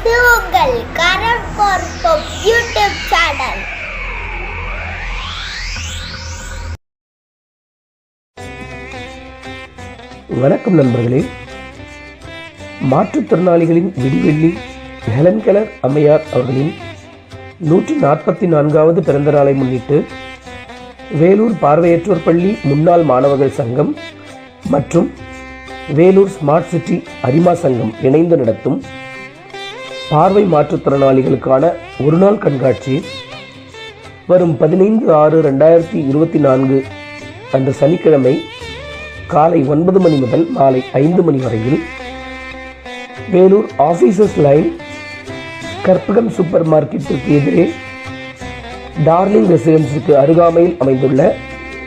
இது உங்கள் கரண் பார்ப்போம் யூடியூப் சேனல். வணக்கம் நண்பர்களே. மாற்றுத்திறனாளிகளின் விடிவெள்ளி ஹெலன் கெலர் அம்மையார் அவர்களின் நூற்றி நாற்பத்தி நான்காவது பிறந்த நாளை முன்னிட்டு வேலூர் பார்வையற்றோர் பள்ளி முன்னாள் மாணவர்கள் சங்கம் மற்றும் வேலூர் ஸ்மார்ட் சிட்டி அரிமா சங்கம் இணைந்து நடத்தும் பார்வை மாற்றுத்திறனாளிகளுக்கான ஒருநாள் கண்காட்சி வரும் பதினைந்து ஆறு ரெண்டாயிரத்தி இருபத்தி நான்கு அன்று சனிக்கிழமை காலை ஒன்பது மணி முதல் மாலை ஐந்து மணி வரையில் Vellore officers line Karpagam super மார்க்கெட்டிற்கு எதிரே டார்லிங் ரெசிடென்ஸுக்கு அருகாமையில் அமைந்துள்ள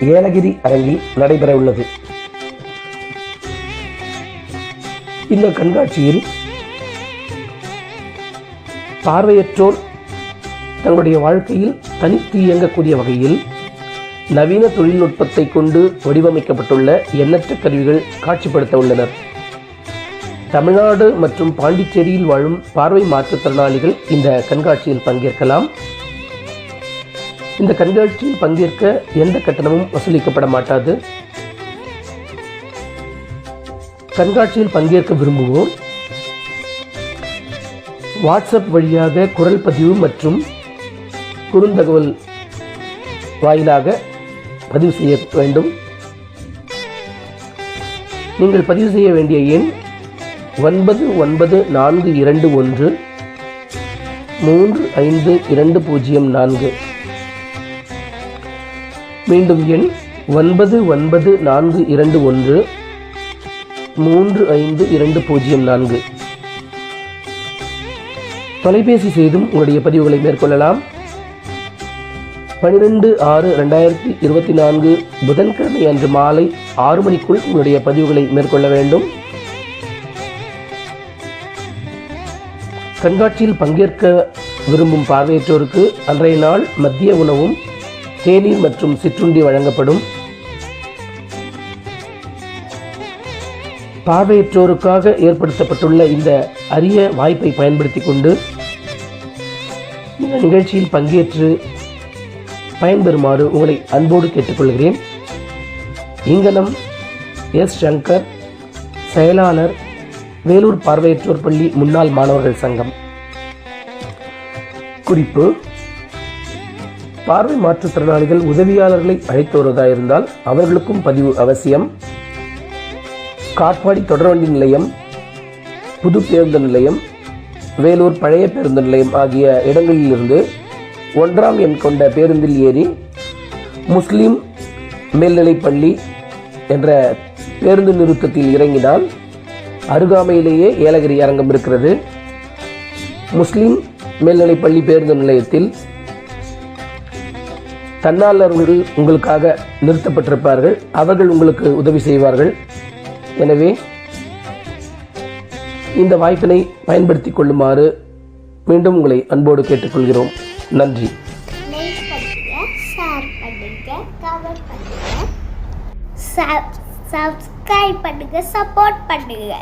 ஏலகிரி அரங்கில் நடைபெற உள்ளது இந்த கண்காட்சியில் பார்வையற்றோர் தங்களுடைய வாழ்க்கையில் தனித்து இயங்கக்கூடிய வகையில் நவீன தொழில்நுட்பத்தை கொண்டு வடிவமைக்கப்பட்டுள்ள எண்ணற்ற கருவிகள் காட்சிப்படுத்த உள்ளனர். தமிழ்நாடு மற்றும் பாண்டிச்சேரியில் வாழும் பார்வை மாற்றுத்திறனாளிகள் இந்த கண்காட்சியில் பங்கேற்கலாம். இந்த கண்காட்சியில் பங்கேற்க எந்த கட்டணமும் வசூலிக்கப்பட மாட்டாது. கண்காட்சியில் பங்கேற்க விரும்புவோர் வாட்ஸ்அப் வழியாக குரல் பதிவு மற்றும் குறுந்தகவல் வாயிலாக பதிவு செய்ய வேண்டும். நீங்கள் பதிவு செய்ய வேண்டிய எண் ஒன்பது ஒன்பது நான்கு இரண்டு ஒன்று மூன்று ஐந்து இரண்டு பூஜ்ஜியம் நான்கு. மீண்டும் எண் ஒன்பது ஒன்பது நான்கு இரண்டு ஒன்று மூன்று ஐந்து இரண்டு பூஜ்ஜியம் நான்கு. தொலைபேசி செய்தும் உங்களுடைய பதிவுகளை மேற்கொள்ளலாம். பனிரெண்டு ஆறு ரெண்டாயிரத்தி இருபத்தி நான்கு புதன்கிழமை அன்று மாலை ஆறு மணிக்குள் உங்களுடைய பதிவுகளை மேற்கொள்ள வேண்டும். கண்காட்சியில் பங்கேற்க விரும்பும் பார்வையற்றோருக்கு அன்றைய நாள் மதிய உணவும் தேநீர் மற்றும் சிற்றுண்டி வழங்கப்படும். பார்வையற்றோருக்காக ஏற்படுத்தப்பட்டுள்ள இந்த அரிய வாய்ப்பை பயன்படுத்திக் கொண்டு இந்த நிகழ்ச்சியில் பங்கேற்று பயன்பெறுமாறு உங்களை அன்போடு கேட்டுக்கொள்கிறேன். இங்கனம் எஸ் சங்கர் செயலாளர் வேலூர் பார்வையற்றோர் பள்ளி முன்னாள் மாணவர்கள் சங்கம். குறிப்பு பார்வை மாற்றுத்திறனாளிகள் உதவியாளர்களை அழைத்து வருவதாயிருந்தால் அவர்களுக்கும் பதிவு அவசியம். காட்பாடி தொடர்வண்டி நிலையம் புது பேருந்து நிலையம் வேலூர் பழைய பேருந்து நிலையம் ஆகிய இடங்களிலிருந்து ஒன்றாம் எண் கொண்ட பேருந்தில் ஏறி முஸ்லீம் மேல்நிலைப்பள்ளி என்ற பேருந்து நிறுத்தத்தில் இறங்கினால் அருகாமையிலேயே ஏலகிரி அரங்கம் இருக்கிறது. முஸ்லீம் மேல்நிலைப்பள்ளி பேருந்து நிலையத்தில் தன்னாளர்கள் உங்களுக்காக நிறுத்தப்பட்டிருப்பார்கள். அவர்கள் உங்களுக்கு உதவி செய்வார்கள். எனவே இந்த வாய்ப்பினை பயன்படுத்திக் கொள்ளுமாறு மீண்டும் உங்களை அன்போடு கேட்டுக்கொள்கிறோம். நன்றி. சப்ஸ்கிரைப் பண்ணுங்க சப்போர்ட் பண்ணுங்க.